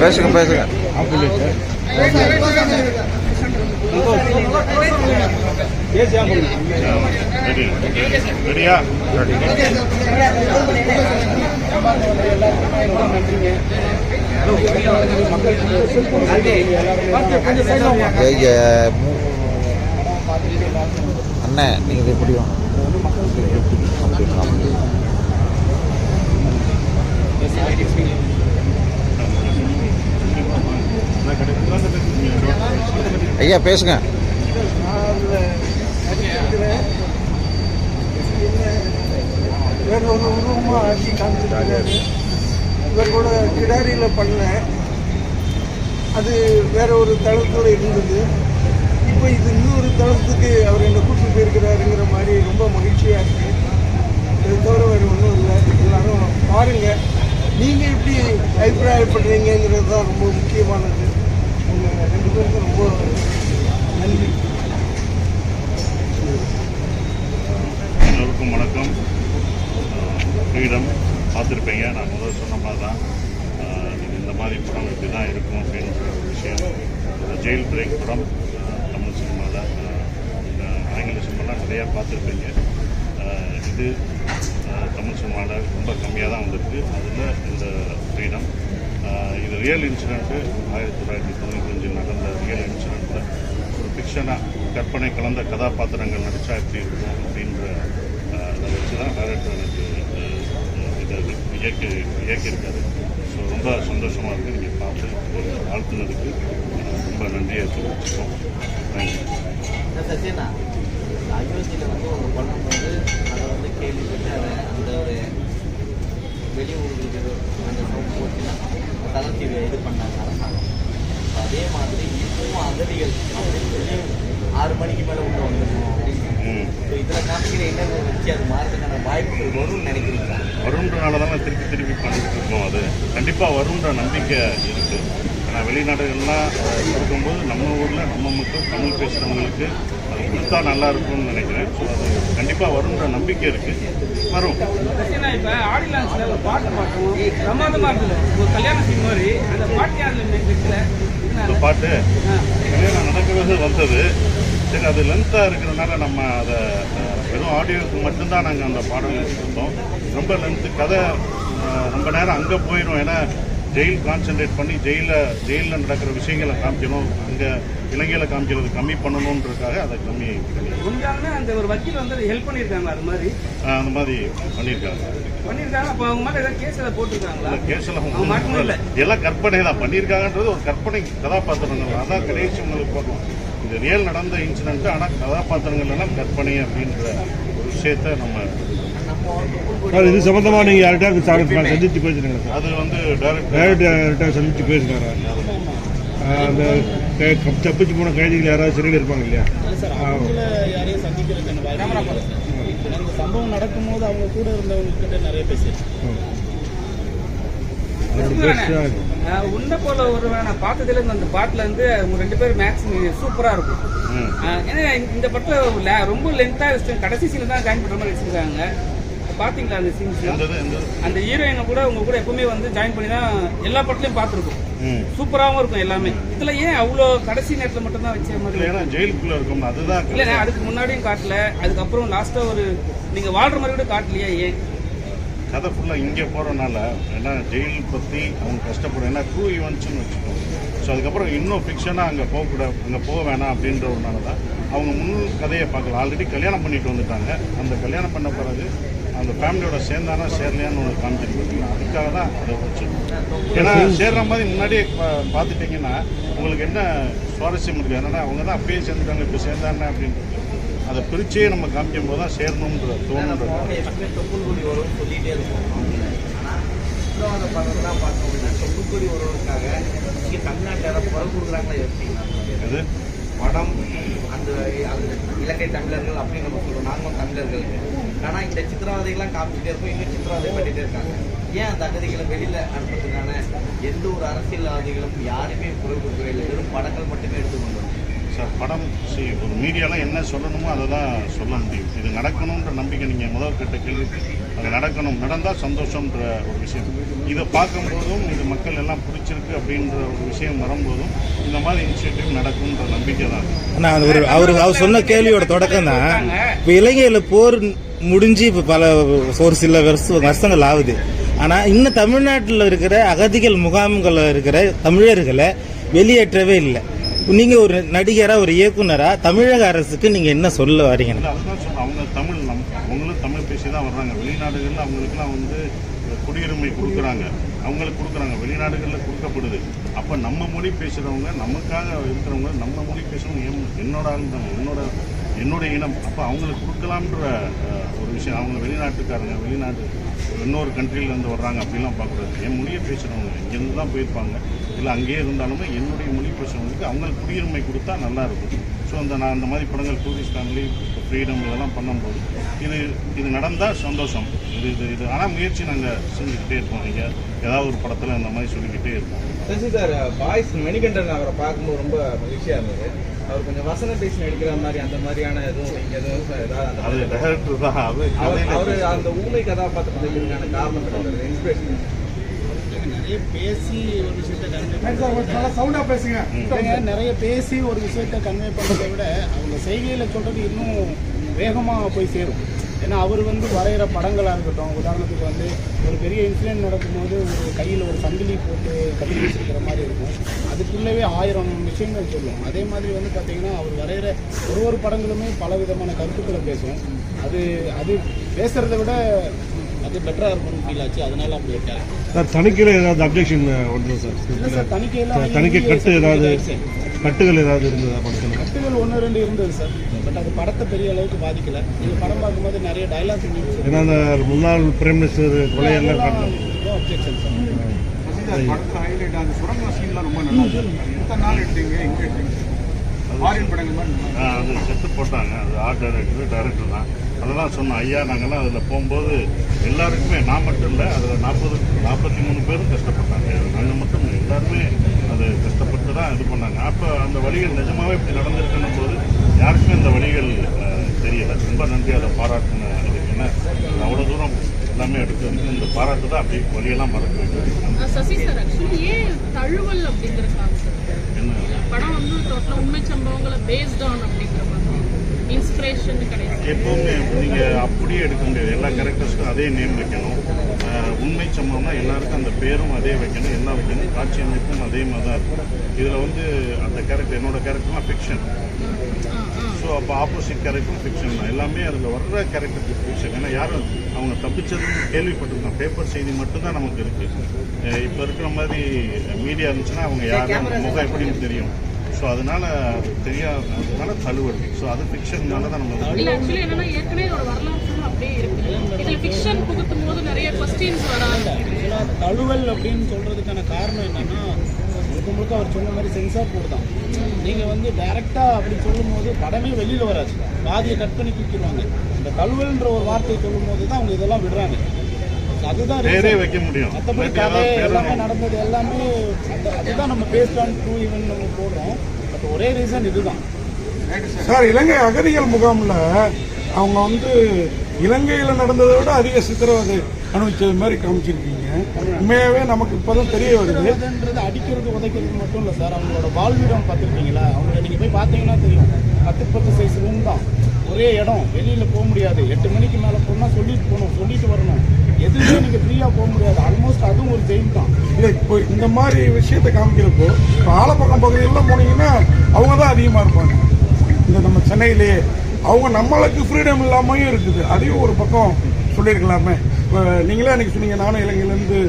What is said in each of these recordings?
பேசுங்க பேசுங்க. ரெடி ரெடியா அண்ணே நீங்கள் இது எப்படி வாங்க? அப்படி, அப்படி. ஐயா பேசுங்க. வேற ஒரு உருவமாக ஆக்கி காமிச்சிருக்காரு இவர் கூட கிடாரியில் பண்ணேன் அது வேற ஒரு தளத்தில் இருந்தது. இப்போ இது இன்னொரு தளத்துக்கு அவர் என்னை கூட்டிட்டு போயிருக்கிறாருங்கிற மாதிரி ரொம்ப மகிழ்ச்சியாக இருக்கு. இது தவிர வேறு ஒன்றும் இல்லை. எல்லாரும் பாருங்க. நீங்கள் எப்படி அபிப்பிராயப்படுறீங்கிறது தான் ரொம்ப முக்கியமானது உங்கள் ரெண்டு பேருக்கும் ரொம்ப நன்றி எல்லோருக்கும் வணக்கம் ஃப்ரீடம் பார்த்துருப்பீங்க நான் முதல்ல சொன்ன மாதிரி தான் ஆஹ் இது இந்த மாதிரி படம் இப்படி தான் இருக்கும் அப்படின்ற ஒரு விஷயம் டெய்ல் பிரேக் படம் தமிழ் சினிமாவில் ஆங்கில சினிமாலாம் நிறையா பார்த்துருப்பீங்க. இது தமிழ் சினிமாவில் ரொம்ப கம்மியாக தான் வந்திருக்கு. அதில் இந்த ஃப்ரீடம் இது ரியல் இன்சிடெண்ட்டு ஆயிரத்தி தொள்ளாயிரத்தி தொண்ணூத்தஞ்சில் நடந்த ரியல் இன்சிடெண்ட்டில் ஒரு ஃபிக்ஷனாக கற்பனை கலந்த கதாபாத்திரங்கள் நடித்தா எப்படி இருக்கும் அப்படின்ற அதை வச்சு தான் டேரக்டர் எனக்கு ஆஹ் இதை இயக்கி இயக்கியிருக்காரு. ஸோ ரொம்ப சந்தோஷமாக இருக்குது நீங்கள் பார்த்து ஒரு வாழ்த்துனதுக்கு ரொம்ப நன்றியை தெரிவிச்சுக்கோம் தேங்க்யூ அயோத்தியில் வந்து ஒரு பண்ணும்போது அதை வந்து கேள்விப்பட்டு அதை அந்த ஒரு வெளியூர்களுக்கு அந்த சவுண்ட் போச்சுன்னா தளர்த்தி இது பண்ணாங்க அரசாங்கம் அதே மாதிரி இப்பவும் அகதிகள் அப்படின்னு சொல்லி ஆறு மணிக்கு மேலே உள்ள வந்துடணும் அப்படின்னு ஸோ இதில் காமிக்கிற என்னென்ன வச்சு அது மாறதுக்கான வாய்ப்புகள் வரும்னு நினைக்கிறீங்களா வரும்ன்றனால தானே திருப்பி திருப்பி பண்ணிட்டு இருக்கோம் அது கண்டிப்பாக வரும்ன்ற நம்பிக்கை இருக்குது ஏன்னா வெளிநாடுகள்லாம் அஹ், இருக்கும்போது நம்ம ஊரில் நம்ம மக்கள் தமிழ் பேசுகிறவங்களுக்கு அது கொடுத்தா நல்லா இருக்கும்னு நினைக்கிறேன். ஸோ அது கண்டிப்பாக வரும்ன்ற நம்பிக்கை இருக்குது வரும். இப்ப ஆடி லான்ச்ல ஒரு பாட்டு பாட்டோம் பிரமாதமா இருந்தது ஒரு கல்யாண சீன் மாதிரி. அந்த பாட்டு இந்த பாட்டு? கல்யாணம் நடக்கிறது வந்தது. சரி அது லென்த்தாக இருக்கிறதுனால நம்ம அதை வெறும் ஆடியோவுக்கு மட்டும்தான் நாங்கள் அந்த பாடல் கொடுத்தோம் ரொம்ப லென்த்து கதை ரொம்ப நேரம் அங்கே போயிடும் ஏன்னா ஜெயில் கான்சென்ட்ரேட் பண்ணி ஜெயிலில் ஜெயிலில் நடக்கிற விஷயங்களை காமிக்கணும். அங்கே இலங்கையில் காமிக்கிறது கம்மி பண்ணணுன்றதுக்காக அதை கம்மி உண்மையாலுமே அந்த ஒரு வக்கீல் வந்து ஹெல்ப் பண்ணியிருக்காங்க அது மாதிரி? அந்த மாதிரி பண்ணியிருக்காங்க. பண்ணியிருக்காங்க அப்போ அவங்க மேலே ஏதாவது கேஸ் ஏதாவது போட்டிருக்காங்களா? கேஸில் அவங்க எல்லாம் கற்பனை தான். பண்ணியிருக்காங்கன்றது ஒரு கற்பனை கதாபாத்திரங்கள். அதான் கடைசி உங்களுக்கு பார்க்கணும் இது ரியல் நடந்த இன்சிடென்ட் ஆனால் கதாபாத்திரங்கள் எல்லாம் கற்பனை அப்படின்ற ஒரு விஷயத்த நம்ம சார் இது சம்பந்தமா நீங்க யார்கிட்ட சார் சந்திச்சு பேசுறீங்களா சார். அது வந்து டைரக்டர் டைரக்டர்கிட்ட சந்திச்சு பேசுனாரா ஆஹ் அந்த தப்பிச்சு போன கைதிகள் யாராவது சிறையில் இருப்பாங்க இல்லையா? சம்பவம் நடக்கும்போது அவங்க கூட இருந்தவங்க கிட்ட நிறைய பேசுனா உன்ன போல ஒரு நான் பார்த்ததுல இருந்து அந்த பாட்டுல இருந்து அவங்க ரெண்டு பேரும் மேக்ஸ் சூப்பரா இருக்கும். ஏன்னா இந்த படத்துல ரொம்ப லென்த்தா வச்சு கடைசி சீன் தான் ஜாயின் பண்ற மாதிரி வச்சிருக்காங்க. பாத்தீங்களா அந்த சீன்ஸ் அந்த ஹீரோயினை கூட உங்க கூட எப்பவுமே வந்து ஜாயின் பண்ணி தான் எல்லா படத்துலயும் பார்த்துருக்கோம். ம். சூப்பராகவும் இருக்கும் எல்லாமே. இதுல ஏன் அவ்வளோ கடைசி நேரத்தில் மட்டும் தான் வச்ச மாதிரி இல்லை ஏன்னா ஜெயிலுக்குள்ளே இருக்கோம் அதுதான் இல்லைண்ணே அதுக்கு முன்னாடியும் காட்டல. அதுக்கப்புறம் லாஸ்டா ஒரு நீங்க வாழ்ற மாதிரி கூட காட்டலையா ஏன்? கதை ஃபுல்லாக இங்கே போகிறனால ஏன்னா ஜெயில் பற்றி அவங்க கஷ்டப்படும் ஏன்னா ட்ரூ ஈவெண்ட்ஸ்னு வச்சுக்கோங்க. ஸோ அதுக்கப்புறம் இன்னும் ஃபிக்ஷனாக அங்கே போகக்கூடாது அங்கே போக வேணாம் அப்படின்றதுனால தான் அவங்க முன் கதையை பார்க்கல. ஆல்ரெடி கல்யாணம் பண்ணிட்டு வந்துட்டாங்க. அந்த கல்யாணம் பண்ண பிறகு அந்த ஃபேமிலியோட சேர்ந்தானா சேரலையான்னு ஒன்று காமிச்சிருக்கீங்க அதுக்காக தான் அதை வச்சு. ஏன்னா சேர்ற மாதிரி முன்னாடியே பார்த்துட்டிங்கன்னா உங்களுக்கு என்ன சுவாரஸ்யம் இருக்குது என்னன்னா அவங்க தான் அப்பயே சேர்ந்துட்டாங்க இப்போ சேர்ந்தானே அப்படின்றது. அதை பிரிச்சே நம்ம காமிக்கும் போது தான் சேரணுன்ற தோணுன்ற தொப்புள்கொடி வரும்னு சொல்லிட்டே இருக்கும் உத்தரவாத பார்த்தோம் அப்படின்னா தொப்புள்கொடி வருவதற்காக இங்கே தமிழ்நாட்டில் யாராவது குரல் கொடுக்குறாங்களா யோசிச்சிங்களா அது படம் அந்த அந்த இலங்கை தமிழர்கள் அப்படின்னு நம்ம சொல்லுவோம் நாங்களும் தமிழர்கள் ஆனால் இந்த சித்திரவதைகள்லாம் காமிச்சிட்டே இருக்கும் இன்னும் சித்திரவதை பண்ணிட்டே இருக்காங்க. ஏன் அந்த அகதிகளை வெளியில அனுப்புறதுக்கான எந்த ஒரு அரசியல்வாதிகளும் யாருமே குரல் கொடுக்கவே இல்லை. வெறும் படங்கள் மட்டுமே எடுத்துக்கொண்டு சார் படம் சரி ஒரு மீடியாலாம் என்ன சொல்லணுமோ அதை தான் சொல்ல முடியும். இது நடக்கணுன்ற நம்பிக்கை நீங்கள் முதல் கட்ட கேள்வி. அது நடக்கணும். நடந்தால் சந்தோஷன்ற ஒரு விஷயம். இதை பார்க்கும்போதும் இது மக்கள் எல்லாம் பிடிச்சிருக்கு அப்படின்ற ஒரு விஷயம் வரும்போதும் இந்த மாதிரி இனிஷியேட்டிவ் நடக்கும்ன்ற நம்பிக்கை தான். ஆனால் அது ஒரு அவர் அவர் சொன்ன கேள்வியோட தொடக்கம் தான். இப்போ இலங்கையில் போர் முடிஞ்சு இப்போ பல ஒரு சில வருஷ வருஷங்கள் ஆகுது. ஆனால் இன்னும் தமிழ்நாட்டில் இருக்கிற அகதிகள் முகாம்களில் இருக்கிற தமிழர்களை வெளியேற்றவே இல்லை. நீங்கள் ஒரு நடிகராக ஒரு இயக்குனராக தமிழக அரசுக்கு நீங்கள் என்ன சொல்ல வரீங்க? அதுதான் சொல்ல அவங்க தமிழ் நம் அவங்களும் தமிழ் பேசி தான் வர்றாங்க. வெளிநாடுகளில் அவங்களுக்குலாம் வந்து குடியுரிமை கொடுக்குறாங்க. அவங்களுக்கு கொடுக்குறாங்க. வெளிநாடுகளில் கொடுக்கப்படுது. அப்போ நம்ம மொழி பேசுகிறவங்க நமக்காக இருக்கிறவங்க நம்ம மொழி பேசுகிறவங்க என் என்னோட ஆள் என்னோட என்னோட இனம். அப்போ அவங்களுக்கு கொடுக்கலாம்ன்ற ஒரு விஷயம். அவங்க வெளிநாட்டுக்காரங்க வெளிநாட்டு இன்னொரு கண்ட்ரிலேருந்து வர்றாங்க. அப்படிலாம் பார்க்கக்கூடாது. என் மொழியை பேசுகிறவங்க இங்கேருந்து தான் போயிருப்பாங்க. இல்லை அங்கேயே இருந்தாலுமே என்னுடைய மொழி பேசுகிறவங்களுக்கு அவங்களுக்கு குடியுரிமை கொடுத்தா நல்லா இருக்கும். ஸோ அந்த நான் அந்த மாதிரி படங்கள் டூரிஸ்ட் ஃபேமிலி ஃப்ரீடம் இதெல்லாம் பண்ணும்போது இது இது நடந்தால் சந்தோஷம். இது இது இது. ஆனால் முயற்சி நாங்கள் செஞ்சுக்கிட்டே இருப்போம் நீங்கள் ஏதாவது ஒரு படத்தில் இந்த மாதிரி சொல்லிக்கிட்டே இருப்போம் சசி சார் பாய்ஸ் மணிகண்டன் அவரை பார்க்கும்போது ரொம்ப மகிழ்ச்சியா இருந்தது. அவர் கொஞ்சம் வசன பேசி நடிக்கிற மாதிரி அந்த மாதிரியான எதுவும் நீங்க எதுவும் அந்த அது டேரக்டர் தான். அது அவர் அந்த ஊமை கதாபாத்திரத்தை இருக்கிறதுக்கான காரணம் இன்ஸ்பிரேஷன் நிறைய பேசி ஒரு விஷயத்தை பேசுங்க. நிறைய பேசி ஒரு விஷயத்தை கன்வே பண்ணுறதை விட அவங்க செய்கையில் சொல்றது இன்னும் வேகமாக போய் சேரும். ஏன்னா அவர் வந்து வரைகிற படங்களாக இருக்கட்டும் உதாரணத்துக்கு வந்து ஒரு பெரிய இன்சிடென்ட் நடக்கும்போது ஒரு கையில் ஒரு சங்கிலி போட்டு கட்டி வச்சிருக்கிற மாதிரி இருக்கும். அதுக்குள்ளவே ஆயிரம் விஷயங்கள் சொல்லும். அதே மாதிரி வந்து பார்த்தீங்கன்னா அவர் வரைகிற ஒரு ஒரு படங்களுமே பல விதமான கருத்துக்களை பேசும். அது அது பேசுறதை விட அது பெட்டராக இருக்கும்னு ஃபீல் ஆச்சு. அதனால அப்படி விட்டாங்க சார் தணிக்கையில் ஏதாவது அப்ஜெக்ஷன் வருது சார்? இல்லை சார் தணிக்கையில் தணிக்கை கட்டு ஏதாவது கட்டுகள் ஏதாவது இருந்ததா படத்தில்? கட்டுகள் ஒன்று ரெண்டு இருந்தது சார். பட் அது படத்தை பெரிய அளவுக்கு பாதிக்கல. நீங்க படம் பார்க்கும்போது நிறைய டைலாக் ஏன்னா அந்த முன்னாள் பிரைம் மினிஸ்டர் கொலையெல்லாம் அப்ஜெக்ஷன் சார். படத்தில் ஹைலைட் அந்த சுரங்க சீன்லாம் ரொம்ப நல்லா இருக்கு எத்தனை நாள் எடுத்தீங்க எங்கே எடுத்தீங்க? அது செத்து போட்டாங்க. அது ஆர்ட் டைரக்டர் டைரக்டர் தான். அதெல்லாம் சொன்னோம் ஐயா நாங்கள்லாம் அதில் போகும்போது எல்லாருக்குமே நான் மட்டும் இல்லை அதில் நாற்பது நாற்பத்தி மூணு பேரும் கஷ்டப்பட்டாங்க. நாங்கள் மட்டும். எல்லாருமே அது கஷ்டப்பட்டு தான் இது பண்ணாங்க. அப்போ அந்த வழிகள் நிஜமாவே இப்படி நடந்திருக்குன்னும் போது யாருக்குமே அந்த வழிகள் தெரியல. ரொம்ப நன்றி அதை பாராட்டின ஏன்னா அவ்வளோ தூரம் எல்லாமே எடுத்து வந்து இந்த பாராட்டு தான் அப்படி வழியெல்லாம் மறக்க வைக்கிறது சசி படம் வந்து டோட்டலாக உண்மை சம்பவங்களை பேஸ்ட் ஆன் அப்படிங்கிற மாதிரி. இன்ஸ்பிரேஷன் கிடையாது. எப்பவுமே நீங்கள் அப்படியே எடுக்க முடியாது. எல்லா கேரக்டர்ஸ்க்கும் அதே நேம் வைக்கணும். உண்மை சம்பவம்னா எல்லாருக்கும் அந்த பேரும் அதே வைக்கணும் எல்லாம் வைக்கணும். காட்சி அமைப்பும் அதே மாதிரி தான் இருக்கும். இதில் வந்து அந்த கேரக்டர் என்னோட கேரக்டர்லாம் ஃபிக்ஷன் ஸோ அப்போ ஆப்போசிட் கேரக்டரும் ஃபிக்ஷன் தான். எல்லாமே அதில் வர்ற கேரக்டருக்கு ஃபிக்ஷன் ஏன்னா யாரும் அவங்க தப்பிச்சதுன்னு கேள்விப்பட்டிருக்கோம். பேப்பர் செய்தி மட்டும்தான் நமக்கு இருக்குது இப்போ இருக்கிற மாதிரி மீடியா இருந்துச்சுன்னா அவங்க யாரும் முகம் எப்படின்னு தெரியும். ஸோ அதனால அது தெரியாததுனால தழுவல் ஸோ அது ஃபிக்ஷன்னால தான் நம்ம ஆக்சுவலி என்னன்னா ஏற்கனவே ஒரு வரலாறு அப்படியே இருக்கு. இதுல ஃபிக்ஷன் புகுத்தும் போது நிறைய கொஸ்டின்ஸ் வர தழுவல் அப்படின்னு சொல்றதுக்கான காரணம் என்னன்னா முழுக்க முழுக்க அவர் சொன்ன மாதிரி சென்சார் போர்டு தான் நீங்க வந்து டைரக்டா அப்படி சொல்லும்போது படமே வெளியில வராது. பாதியை கட் பண்ணி தூக்கிடுவாங்க. இந்த தழுவல்ன்ற ஒரு வார்த்தையை சொல்லும்போது தான் அவங்க இதெல்லாம் விடுறாங்க. பேரே. வைக்க முடியும். மற்றபடி கதை எல்லாமே நடந்தது எல்லாமே அதுதான் நம்ம பேஸ்ட் ஆன் ட்ரூ ஈவன் நம்ம போடுறோம். பட் ஒரே ரீசன் இதுதான். சார் இலங்கை அகதிகள் முகாமில் அவங்க வந்து இலங்கையில் நடந்ததை விட அதிக சித்திரவதை அனுபவிச்சது மாதிரி காமிச்சிருக்கீங்க. உண்மையாகவே நமக்கு இப்போதான் தெரிய வருது. அடிக்கிறது உதைக்கிறது மட்டும் இல்லை சார். அவங்களோட வாழ்விடம் பார்த்துருக்கீங்களா அவங்கள நீங்கள் போய் பார்த்தீங்கன்னா தெரியும். பத்து பத்து சைஸ் ரூம் தான். ஒரே இடம் வெளியில் போக முடியாது. எட்டு மணிக்கு மேலே போனால் சொல்லிட்டு போகணும் சொல்லிட்டு வரணும். எதுவுமே நீங்கள் ஃப்ரீயாக போக முடியாது. ஆல்மோஸ்ட் அதுவும் ஒரு ஜெயில் தான். இல்லை இப்போ இந்த மாதிரி விஷயத்தை காமிக்கிறப்போ இப்போ ஆலப்பக்கம் பகுதியெல்லாம் போனீங்கன்னா அவங்க தான் அதிகமாக இருப்பாங்க. இந்த நம்ம சென்னையிலேயே அவங்க நம்மளுக்கு ஃப்ரீடம் இல்லாமையும் இருக்குது. அதையும் ஒரு பக்கம் சொல்லியிருக்கலாமே. இப்போ நீங்களே அன்றைக்கி சொன்னீங்க நானும் இலங்கையிலேருந்து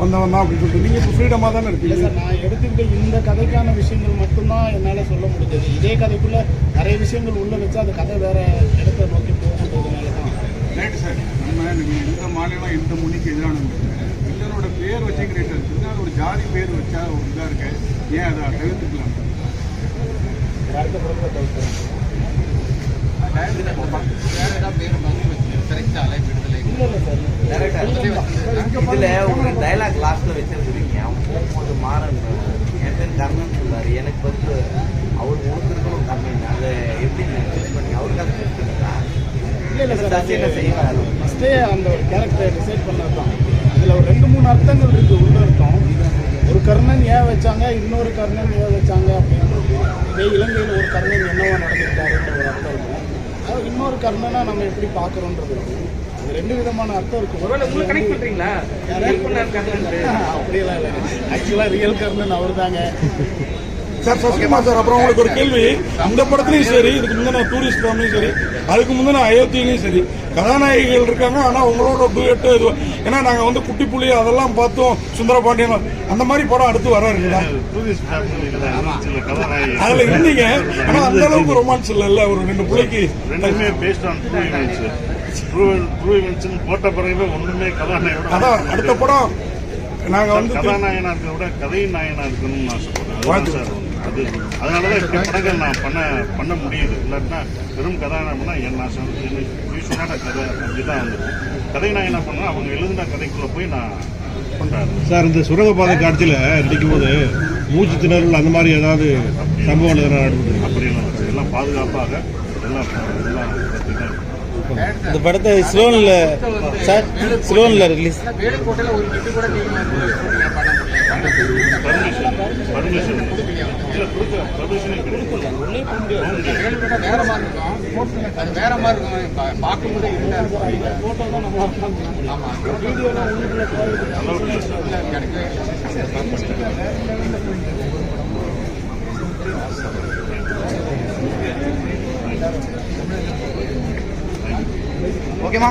வந்தவன் தான் அப்படின்னு சொல்லிட்டு. நீங்கள் இப்போ ஃப்ரீடமாக தானே இருக்கீங்க? சார் நான் எடுத்துக்கிட்ட இந்த கதைக்கான விஷயங்கள் மட்டும்தான் என்னால் சொல்ல முடிஞ்சது. இதே கதைக்குள்ளே நிறைய விஷயங்கள் உள்ளே வச்சா அந்த கதை வேற இடத்த நோக்கி போகுன்றதுனால தான் ரைட்டு சார் நம்ம எந்த மாநிலம் எந்த மொழிக்கு எதிரானது எல்லாரோட பேர் வச்சுக்கிறீங்க இருந்தாலும் ஒரு ஜாதி பேர் வச்சா ஒரு இதாக இருக்கு. ஏன் அதை தவிர்த்துக்கலாம்? அடுத்த படத்தில் தவிர்க்கிறேன் இல்லை டைரக்டாலே விடுதலை இதுல ஒரு டைலாக் லாஸ்ட்ல வச்சிருக்கிறீங்க அவன் போகும்போது மாறன் என் பேர் கர்ணன் சொல்லாரு எனக்கு வந்து அவர் கொடுத்துருக்கணும் கம்மி அதை எப்படி சூஸ் பண்ணி அவருக்கு அதை சூஸ் பண்ணுறா இல்லை இல்லை சார். ஃபஸ்ட்டே அந்த ஒரு கேரக்டர் டிசைட் பண்ணது தான். ஒரு ரெண்டு மூணு அர்த்தங்கள் இருக்குது உள்ள ஒரு கர்ணன் ஏன் வச்சாங்க? இன்னொரு கர்ணன் ஏன் வச்சாங்க? அப்படின்னு இதே இலங்கையில் ஒரு கர்ணன் என்னவா நடந்தது இன்னொரு கர்ணனா நம்ம எப்படி பார்க்குறோன்றது அது ரெண்டு விதமான அர்த்தம் இருக்கும். ஒருவேளை கனெக்ட் கர்ணன்ட்டு அப்படியெல்லாம் இல்லை. ஆக்சுவலாக ரியல் கர்ணன் அவர் தாங்க சார் சசிகுமார் சார் அப்புறம் உங்களுக்கு ஒரு கேள்வி. இந்த படத்துலயும் சரி இதுக்கு முந்தின டூரிஸ்ட் ஃபேமிலியும் சரி அதுக்கு முந்தின அயோத்தியிலையும் சரி கதாநாயகிகள் இருக்காங்க ஆனா உங்களோட டூயட்டு இது ஏன்னா நாங்க வந்து குட்டி புலி அதெல்லாம் பார்த்தோம் சுந்தரபாண்டியன் அந்த மாதிரி படம் அடுத்து வர இருக்குதா அதுல இருந்தீங்க. ஆனா அந்த அளவுக்கு ரொமான்ஸ் இல்ல ஒரு ரெண்டு பிள்ளைக்கு. ரெண்டுமே பேஸ்ட் ஆன் போட்ட பிறகு ஒண்ணுமே கதாநாயகோட அதான் அடுத்த படம் நாங்க வந்து கதாநாயகனா இருக்கிறத விட கதை நாயகனா இருக்கணும்னு ஆசைப்படுறேன் அது அதனாலதான் இப்படி படங்கள் நான் பண்ண பண்ண முடியுது. இல்லாட்டினா வெறும் கதாநாயகம்னா என் வந்து எனக்கு யூஸ்வலான கதை அப்படிதான் வந்து கதை நாயகனா பண்ணா அவங்க எழுதின கதைக்குள்ள போய் நான் பண்றேன் சார் இந்த சுரங்கப்பாதை காட்சியில் நடிக்கும் போது மூச்சு திணறல் அந்த மாதிரி ஏதாவது சம்பவம் நடந்தது அப்படியெல்லாம் இல்லை. எல்லாம் பாதுகாப்பாக எல்லாம் எல்லாம் இந்த படத்தை ஸ்லோன்ல சார் ஸ்லோன்ல ரிலீஸ் வேற மாதிரி இருக்கும் அது வேற மாதிரி இருக்கும் பார்க்கும்போது ஃபோட்டோ தான் நம்ம ஓகேமா